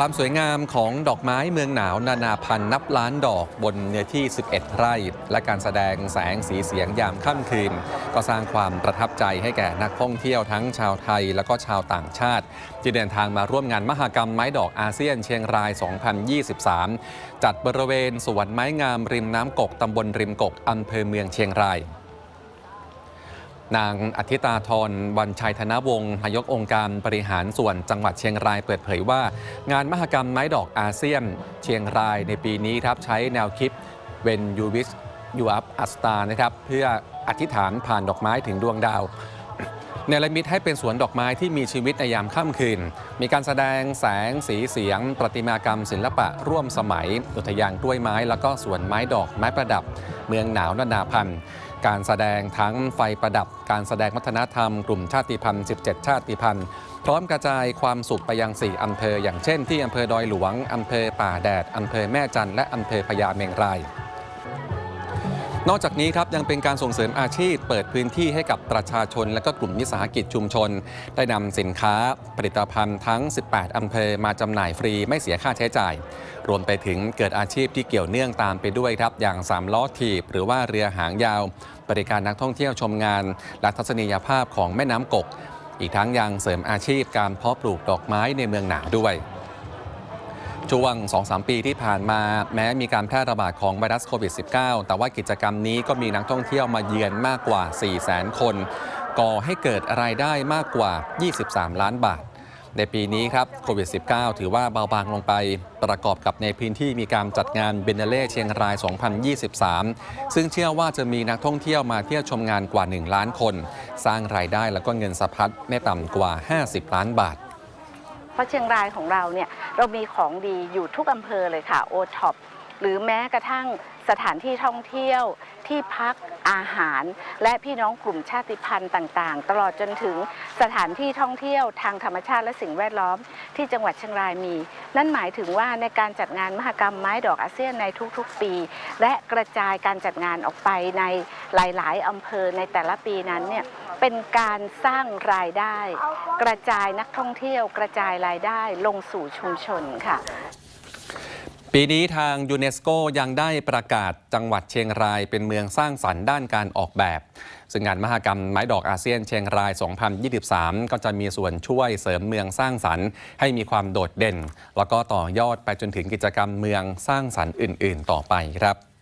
ความสวยงามของดอกไม้เมืองหนาวนานาพันธุ์นับล้านดอกบนเนื้อที่ 11 ไร่ และการแสดงแสงสีเสียงยามค่ำคืน ก็สร้างความประทับใจให้แก่นักท่องเที่ยวทั้งชาวไทยและก็ชาวต่างชาติ ที่เดินทางมาร่วมงานมหกรรมไม้ดอกอาเซียนเชียงราย 2023 จัดบริเวณสวนไม้งามริมน้ำกกตำบลริมกกอำเภอเมืองเชียงราย นางอธิตาธรวันชัยธนวงศ์นายกองค์การบริหารส่วนจังหวัดเชียงรายเปิดเผยว่า งานมหกรรมไม้ดอกอาเซียน เชียงรายในปีนี้ครับใช้แนวคิด When you wish you up a star นะครับเพื่ออธิษฐานผ่านดอกไม้ถึงดวงดาวเนรมิตให้เป็นสวนดอกไม้ที่มีชีวิตในยามค่ำคืน มีการแสดงแสงสีเสียง ประติมากรรมศิลปะร่วมสมัย อุทยานกล้วยไม้ แล้วก็สวนไม้ดอกไม้ประดับ เมืองหนาวนานาพันธุ์ การแสดงทั้งไฟประดับ การแสดงวัฒนธรรมกลุ่มชาติพันธุ์ 17 ชาติพันธุ์ พร้อมกระจายความสุขไปยัง 4 อำเภอ อย่างเช่นที่อำเภอดอยหลวง อำเภอป่าแดด อำเภอแม่จันและอำเภอพญาเมงราย นอกจากนี้ครับยังเป็นการส่งเสริมอาชีพ เปิดพื้นที่ให้กับประชาชน และก็กลุ่มวิสาหกิจชุมชน ได้นำสินค้า ผลิตภัณฑ์ทั้ง 18อำเภอมาจำหน่ายฟรีไม่เสียค่าใช้จ่าย รวมไปถึงเกิดอาชีพที่เกี่ยวเนื่องตามไปด้วยครับ อย่างสามล้อถีบหรือว่าเรือหางยาว บริการนักท่องเที่ยวชมงาน และทัศนียภาพของแม่น้ำกก อีกทั้งยังเสริมอาชีพการเพาะปลูกดอกไม้ในเมืองหนาวด้วย ช่วง 2-3 ปีที่ผ่านมาแม้มีการแพร่ระบาดของไวรัสโควิด -19 แต่ว่ากิจกรรมนี้ก็มีนักท่องเที่ยวมาเยือนมากกว่า 400,000 คน ก่อให้เกิดรายได้มากกว่า 23 ล้านบาท ในปีนี้ครับโควิด -19 ถือว่าเบาบางลงไปประกอบกับในพื้นที่มีการจัดงานเบนเนเล่เชียงราย 2023 ซึ่งเชื่อว่าจะมีนักท่องเที่ยวมาเที่ยวชมงานกว่า 1 ล้านคน สร้างรายได้แล้วก็เงินสะพัดไม่ต่ำกว่า 50 ล้านบาท เพราะเชียงรายของเราเนี่ยเรามีของดีอยู่ทุกอำเภอเลยค่ะโอท็อป หรือแม้กระทั่งสถานที่ท่องเที่ยวที่พักอาหาร และพี่น้องกลุ่มชาติพันธุ์ต่างๆ ตลอดจนถึงสถานที่ท่องเที่ยวทางธรรมชาติและสิ่งแวดล้อม ที่จังหวัดเชียงรายมี นั่นหมายถึงว่าในการจัดงานมหกรรมไม้ดอกอาเซียนในทุกๆปี และกระจายการจัดงานออกไปในหลาย ๆอำเภอในแต่ละปีนั้นเนี่ยเป็นการสร้างรายได้ กระจายนักท่องเที่ยว กระจายรายได้ลงสู่ชุมชนค่ะ ปีนี้ทางยูเนสโกยังได้ประกาศจังหวัดเชียงรายเป็นเมืองสร้างสรรค์ด้านการออกแบบ ซึ่งงานมหกรรมไม้ดอกอาเซียนเชียงราย 2023 ก็จะมีส่วนช่วยเสริมเมืองสร้างสรรค์ ให้มีความโดดเด่น แล้วก็ต่อยอดไปจนถึงกิจกรรมเมืองสร้างสรรค์อื่น ๆ ต่อไปครับ